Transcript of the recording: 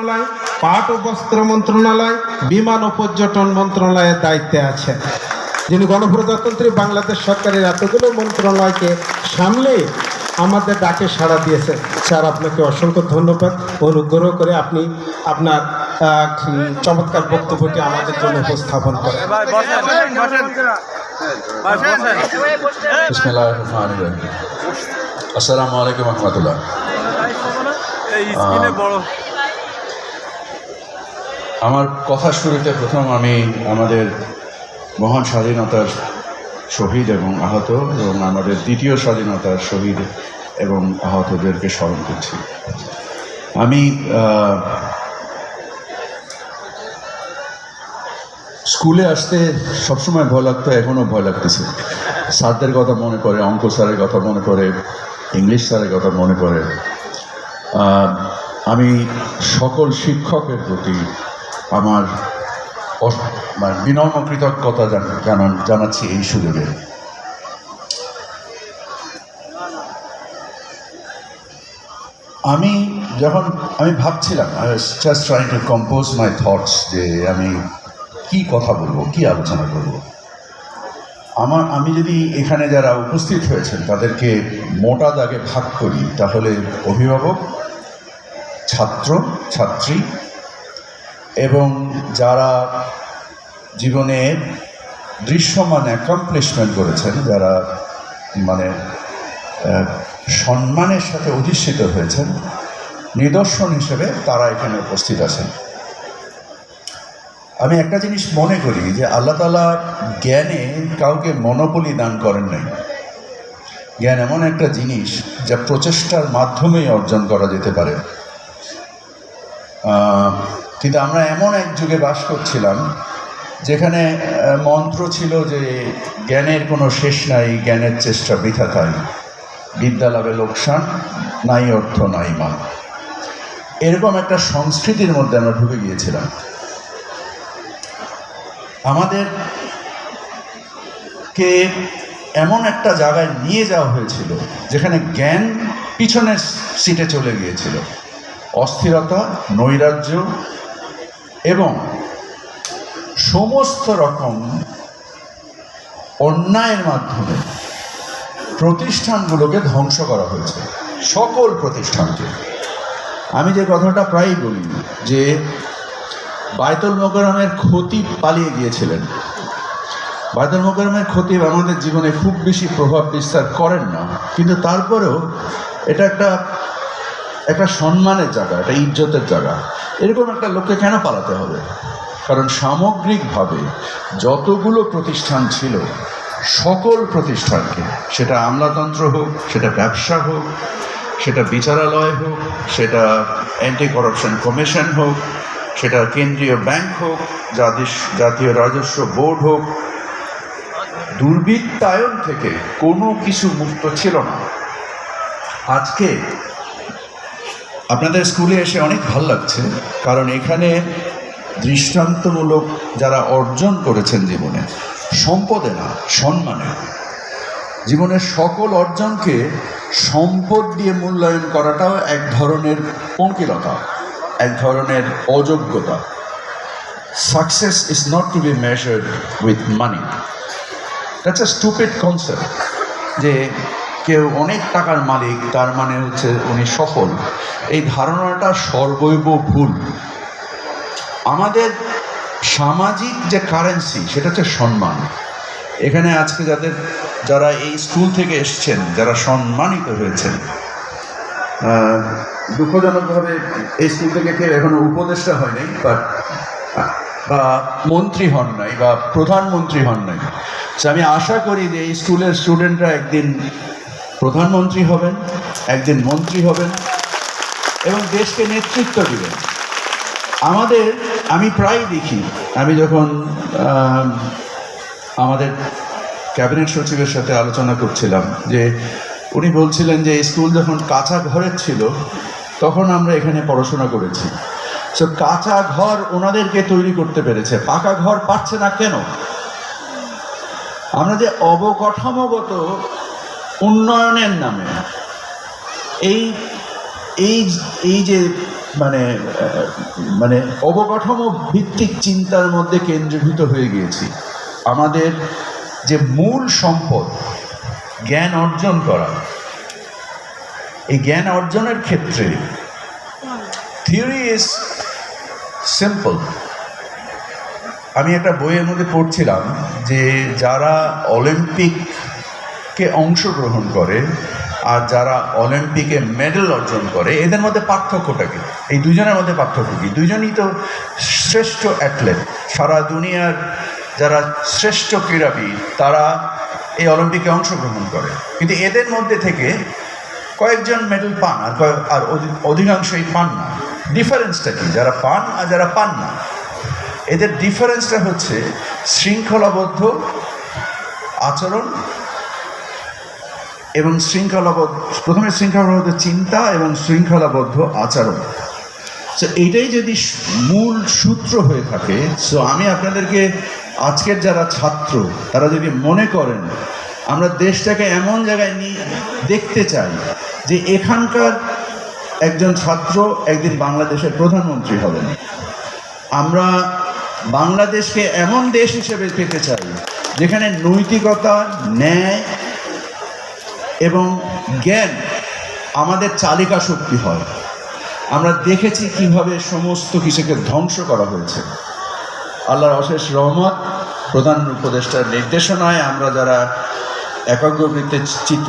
মন্ত্রণালয় পাট ও বস্ত্র মন্ত্রণালয় বিমান ও পর্যটন মন্ত্রণালয়ের দায়িত্বে আছেন। যিনি গণপ্রজাতন্ত্রী বাংলাদেশ সরকারের এতগুলো মন্ত্রণালয়কে সামলে আমাদের ডাকে সাড়া দিয়েছেন। স্যার আপনাকে অসংখ্য ধন্যবাদ। অনুগ্রহ করে আপনি আপনার আহ, চমৎকার বক্তব্যটি আমাদের জন্য উপস্থাপন করেন। আসসালামু আলাইকুম রহমতুল্লাহ। এই স্ক্রিনে বড় আমার কথা শুরুতে প্রথম আমি আমাদের মহান স্বাধীনতার শহীদ এবং আহত এবং আমাদের দ্বিতীয় স্বাধীনতার শহীদ এবং আহতদেরকে স্মরণ করছি। আমি স্কুলে আসতে সবসময় ভয় লাগতো, এখনও ভয় লাগতেছে। স্যারদের কথা মনে করে অঙ্ক স্যারের কথা মনে করে ইংলিশ স্যারের কথা মনে করে আমি সকল শিক্ষকের প্রতি আমার মানে বিনম্র কৃতজ্ঞতা জানান, জানাচ্ছি এই সুযোগে। আমি যখন, আমি ভাবছিলাম I just trying to compose my thoughts যে আমি কি কথা বলব, কি আলোচনা করব। আমার, আমি যদি এখানে যারা উপস্থিত হয়েছেন, তাদেরকে মোটা দাগে ভাগ করি, তাহলে অভিভাবক, ছাত্র, ছাত্রী এবং যারা জীবনে দৃশ্যমান অ্যাকমপ্লিশমেন্ট করেছেন, যারা মানে সম্মানের সাথে অধিষ্ঠিত হয়েছেন, নিদর্শন হিসেবে তারা এখানে উপস্থিত আছেন। আমি একটা জিনিস মনে করি যে আল্লাহ তালা জ্ঞানে কাউকে মনোপলি দান করেন নাই। জ্ঞান এমন একটা জিনিস যা প্রচেষ্টার মাধ্যমেই অর্জন করা যেতে পারে। কিন্তু আমরা এমন এক যুগে বাস করছিলাম, যেখানে মন্ত্র ছিল যে জ্ঞানের কোনো শেষ নাই, জ্ঞানের চেষ্টা বৃথা তাই। বিদ্যা লাভে লোকসান, নাই অর্থ, নাই মান। এরকম একটা সংস্কৃতির মধ্যে আমরা ঢুকে গিয়েছিলাম। আমাদের কে এমন একটা জায়গায় নিয়ে যাওয়া হয়েছিল, যেখানে জ্ঞান পিছনের সিটে চলে গিয়েছিল। অস্থিরতা, নৈরাজ্য এবং সমস্ত রকম অন্যায়ের মাধ্যমে প্রতিষ্ঠানগুলোকে ধ্বংস করা হয়েছে, সকল প্রতিষ্ঠানকে। আমি যে কথাটা প্রায়ই বলি যে বায়তুল মোকারমের ক্ষতি পালিয়ে গিয়েছিলেন। বায়তুল মোকারমের ক্ষতি আমাদের জীবনে খুব বেশি প্রভাব বিস্তার করেন না, কিন্তু তারপরেও এটা একটা একটা সম্মানের জায়গা, একটা ইজ্জতের জায়গা। এরকম একটা লোককে কেন পালাতে হবে? কারণ সামগ্রিকভাবে যতগুলো প্রতিষ্ঠান ছিল, সকল প্রতিষ্ঠানকে, সেটা আমলাতন্ত্র হোক, সেটা ব্যবসা হোক, সেটা বিচারালয় হোক, সেটা অ্যান্টি করাপশন কমিশন হোক, সেটা কেন্দ্রীয় ব্যাংক হোক জাতীয় রাজস্ব বোর্ড হোক, দুর্বৃত্তায়ন থেকে কোনো কিছু মুক্ত ছিল না। আজকে আপনাদের স্কুলে এসে অনেক ভালো লাগছে, কারণ এখানে দৃষ্টান্তমূলক যারা অর্জন করেছেন জীবনে, সম্পদে না, সম্মানে। জীবনের সকল অর্জনকে সম্পদ দিয়ে মূল্যায়ন করাটাও এক ধরনের পঙ্কিলতা এক ধরনের অযোগ্যতা। Success is not to be measured with money that's a stupid concept যে কেউ অনেক টাকার মালিক, তার মানে হচ্ছে উনি সফল। এই ধারণাটা সর্বৈব ভুল। আমাদের সামাজিক যে কারেন্সি সেটা হচ্ছে সম্মান। এখানে আজকে যাদের, যারা এই স্কুল থেকে এসছেন, যারা সম্মানিত হয়েছেন দুঃখজনকভাবে এই স্কুল থেকে কেউ এখনও উপদেষ্টা হয়নি বাট বা মন্ত্রী হন নাই, বা প্রধানমন্ত্রী হন নাই। আমি আশা করি যে এই স্কুলের স্টুডেন্টরা একদিন প্রধানমন্ত্রী হবেন একদিন মন্ত্রী হবেন, এবং দেশকে নেতৃত্ব দিবেন। আমাদের, আমি প্রায় দেখি, আমি যখন আমাদের ক্যাবিনেট সচিবের সাথে আলোচনা করছিলাম, যে উনি বলছিলেন যে স্কুল যখন কাঁচা ঘরের ছিল, তখন আমরা এখানে পড়াশোনা করেছি। সো কাঁচা ঘর ওনাদেরকে তৈরি করতে পেরেছে। পাকা ঘর পাচ্ছে না কেন? আমরা যে অবকাঠামোগত উন্নয়নের নামে। এই এই এই যে মানে মানে অবকাঠামো ভিত্তিক চিন্তার মধ্যে কেন্দ্রীভূত হয়ে গিয়েছি। আমাদের যে মূল সম্পদ, জ্ঞান অর্জন করা, এই জ্ঞান অর্জনের ক্ষেত্রে থিওরি ইজ সিম্পল আমি একটা বইয়ের মধ্যে পড়ছিলাম যে যারা অলিম্পিককে অংশগ্রহণ করে আর যারা অলিম্পিকে মেডেল অর্জন করে, এদের মধ্যে পার্থক্যটা কি? এই দুজনের মধ্যে পার্থক্য কি? দুজনই তো শ্রেষ্ঠ অ্যাথলেট। সারা দুনিয়ার যারা শ্রেষ্ঠ ক্রীড়াবিদ, তারা এই অলিম্পিকে অংশগ্রহণ করে। কিন্তু এদের মধ্যে থেকে কয়েকজন মেডেল পান আর আর অধিকাংশই পান না। ডিফারেন্সটা কি? যারা পান আর যারা পান না। এদের ডিফারেন্সটা হচ্ছে শৃঙ্খলাবদ্ধ আচরণ এবং শৃঙ্খলাবদ্ধ, প্রথমে শৃঙ্খলাবদ্ধ চিন্তা এবং শৃঙ্খলাবদ্ধ আচরণ। সো এইটাই যদি মূল সূত্র হয়ে থাকে সো আমি আপনাদেরকে আজকের যারা ছাত্র, তারা যদি মনে করেন, আমরা দেশটাকে এমন জায়গায় নিয়ে দেখতে চাই যে এখানকার একজন ছাত্র একদিন বাংলাদেশের প্রধানমন্ত্রী হবেন। আমরা বাংলাদেশকে এমন দেশ হিসেবে পেতে চাই যেখানে নৈতিকতা, ন্যায় এবং জ্ঞান আমাদের চালিকা শক্তি হয়। আমরা দেখেছি কীভাবে সমস্ত কিছুকে ধ্বংস করা হয়েছে। আল্লাহর অশেষ রহমত, প্রধান উপদেষ্টার নির্দেশনায় আমরা যারা একাগ্রবৃত্তে চিত্তে